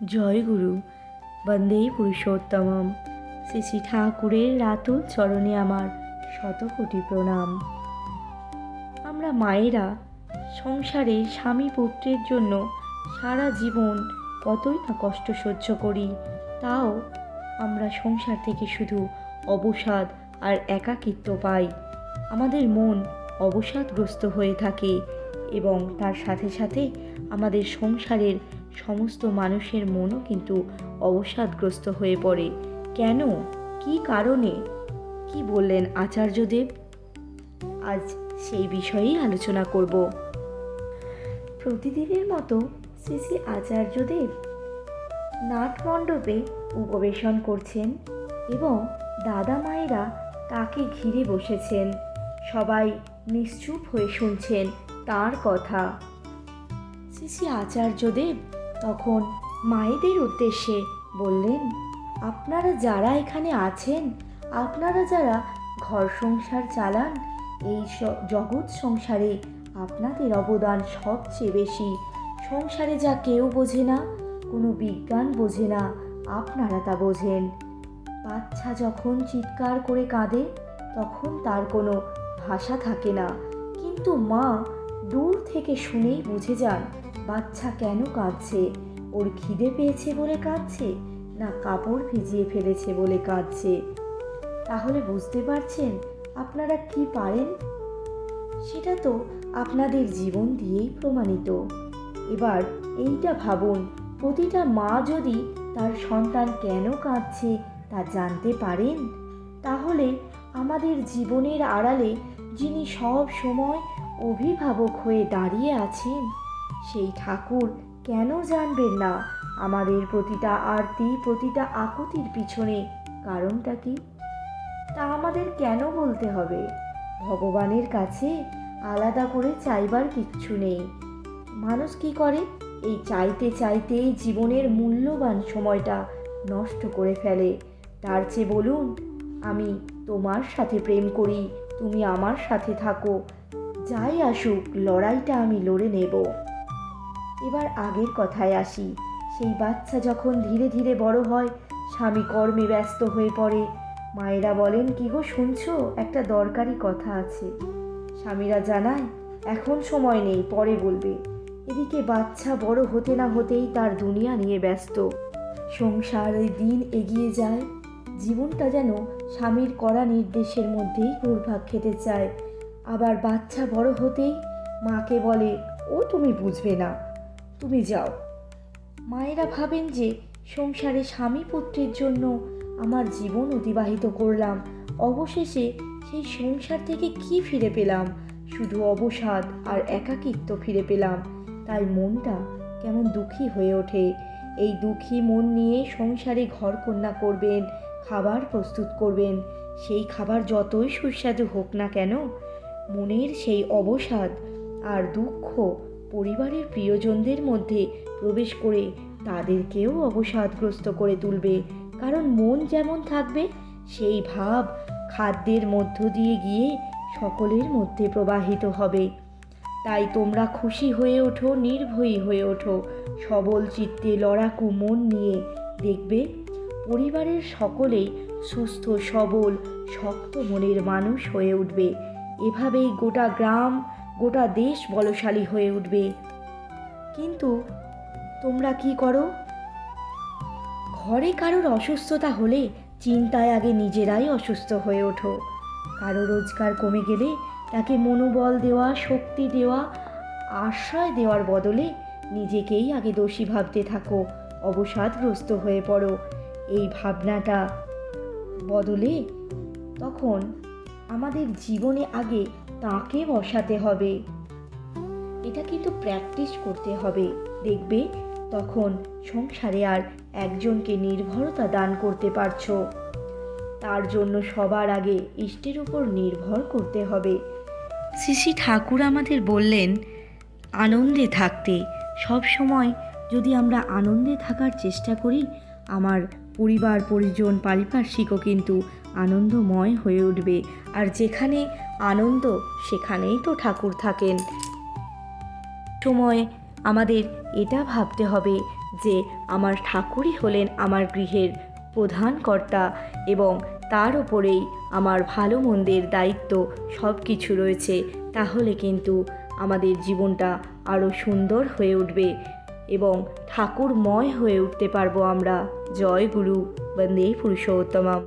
জয় গুরু। বন্দে পুরুষোত্তমম। শ্রী শ্রী ঠাকুরের রাতুল চরণে আমার শত কোটি প্রণাম। আমরা মায়েরা সংসারে স্বামী পুত্রের জন্য সারা জীবন কতই না কষ্ট সহ্য করি, তাও আমরা সংসার থেকে শুধু অবসাদ আর একাকিত্ব পাই। আমাদের মন অবসাদগ্রস্ত হয়ে থাকে এবং তার সাথে সাথে আমাদের সংসারের সমস্ত মানুষের মনও কিন্তু অবসাদগ্রস্ত হয়ে পড়ে। কেন? কি কারণে? কি বললেন আচার্যদেব? আজ সেই বিষয়েই আলোচনা করব। প্রতিদিনের মতো শ্রী শ্রী আচার্যদেব নাটমণ্ডপে উপবেশন করছেন এবং দাদা মায়েরা তাকে ঘিরে বসেছেন। সবাই নিশ্চুপ হয়ে শুনছেন তার কথা। শ্রী শ্রী আচার্যদেব তখন মায়েদের উদ্দেশ্যে বললেন, আপনারা যারা এখানে আছেন, আপনারা যারা ঘর সংসার চালান, এই জগৎ সংসারে আপনাদের অবদান সবচেয়ে বেশি। সংসারে যা কেউ বোঝে না, কোনো বিজ্ঞান বোঝে না, আপনারা তা বোঝেন। বাচ্চা যখন চিৎকার করে কাঁদে, তখন তার কোনো ভাষা থাকে না। কিন্তু মা দূর থেকে শুনেই বুঝে যান বাচ্চা কেন কাঁদছে? ওর খিদে পেয়েছে বলে কাঁদছে? না কাপড় ভিজিয়ে ফেলেছে বলে কাঁদছে? তাহলে বুঝতে পারছেন আপনারা কি পারেন? সেটা তো আপনাদের জীবন দিয়েই প্রমাণিত। এবার এইটা ভাবুন, প্রতিটা মা যদি তার সন্তান কেন কাঁদছে তা জানতে পারেন? তাহলে আমাদের জীবনের আড়ালে যিনি সব সময় অভিভাবক হয়ে দাঁড়িয়ে আছেন সেই ঠাকুর কেন জানবেন না? আমাদের প্রতিটা আরতি, প্রতিটা আকুতির পিছনে কারণটা কি? তা আমাদের কেন বলতে হবে? ভগবানের কাছে আলাদা করে চাইবার কিচ্ছু নেই। মানুষ কি করে? এই চাইতে চাইতে জীবনের মূল্যবান সময়টা নষ্ট করে ফেলে। তার চেয়ে বলুন, আমি তোমার সাথে প্রেম করি, তুমি আমার সাথে থাকো। যাই আসুক, লড়াইটা আমি লড়ে নেব। এবার আগের কথায় আসি। সেই বাচ্চা যখন ধীরে ধীরে বড় হয়, স্বামী কর্মে ব্যস্ত হয়ে পড়ে। মায়েরা বলেন, কি গো শুনছো? একটা দরকারি কথা আছে। স্বামীরা জানায়, এখন সময় নেই, পরে বলবে। এদিকে বাচ্চা বড় হতে না হতেই তার দুনিয়া নিয়ে ব্যস্ত। সংসারে দিন এগিয়ে যায়। জীবনটা যেন স্বামীর করা নির্দেশের মধ্যেই ঘুরভাগ খেতে চায়। আবার বাচ্চা বড় হতেই মাকে বলে, ও তুমি বুঝবে না। তুমি যাও। মায়েরা ভাবেন যে সংসারে স্বামী পুত্রের জন্য আমার জীবন অতিবাহিত করলাম। অবশেষে সেই সংসার থেকে কি ফিরে পেলাম? শুধু অবসাদ আর একাকিত্ব ফিরে পেলাম। তাই মনটা কেমন দুঃখী হয়ে ওঠে। এই দুঃখী মন নিয়ে সংসারে ঘর কন্যা করবেন, খাবার প্রস্তুত করবেন। সেই খাবার যতই সুস্বাদু হোক না কেন, মনের সেই অবসাদ আর দুঃখ পরিবারের প্রিয়জনদের মধ্যে প্রবেশ করে তাদেরকেও অবসাদগ্রস্ত করে তুলবে। কারণ মন যেমন থাকবে, সেই ভাব খাদ্যের মধ্য দিয়ে গিয়ে সকলের মধ্যে প্রবাহিত হবে। তাই তোমরা খুশি হয়ে ওঠো, নির্ভয়ী হয়ে ওঠো। সবল চিত্তে লড়াকু মন নিয়ে দেখবে, পরিবারের সকলেই সুস্থ, সবল, শক্ত মনের মানুষ হয়ে উঠবে। এভাবেই গোটা গ্রাম গোটা দেশ বলশালী হয়ে উঠবে। কিন্তু তোমরা কি করো? ঘরে কারোর অসুস্থতা হলে চিন্তায় আগে নিজেরাই অসুস্থ হয়ে ওঠো। কারও রোজগার কমে গেলে তাকে মনোবল দেওয়া, শক্তি দেওয়া, আশ্রয় দেওয়ার বদলে নিজেকেই আগে দোষী ভাবতে থাকো, অবসাদগ্রস্ত হয়ে পড়ো। এই ভাবনাটা বদলে তখন আমাদের জীবনে আগে তাকে বসাতে হবে। এটা কিন্তু প্র্যাকটিস করতে হবে। দেখবে তখন সংসারে আর একজনকে নির্ভরতা দান করতে পারছ। তার জন্য সবার আগে ইষ্টের উপর নির্ভর করতে হবে। শ্রী ঠাকুর আমাদের বললেন, আনন্দে থাকতে। সব সময় যদি আমরা আনন্দে থাকার চেষ্টা করি, আমার পরিবার, পরিজন, পারিপার্শ্বিকও কিন্তু আনন্দময় হয়ে উঠবে। আর যেখানে আনন্দ, সেখানেই তো ঠাকুর থাকেন। সময় আমাদের এটা ভাবতে হবে যে আমার ঠাকুরই হলেন আমার গৃহের প্রধান কর্তা এবং তার ওপরেই আমার ভালো মন্দের দায়িত্ব সব কিছু রয়েছে। তাহলে কিন্তু আমাদের জীবনটা আরও সুন্দর হয়ে উঠবে। এবং ঠাকুরময় হয়ে উঠতে পারব আমরা। জয় গুরু। বন্দে পুরুষোত্তমম।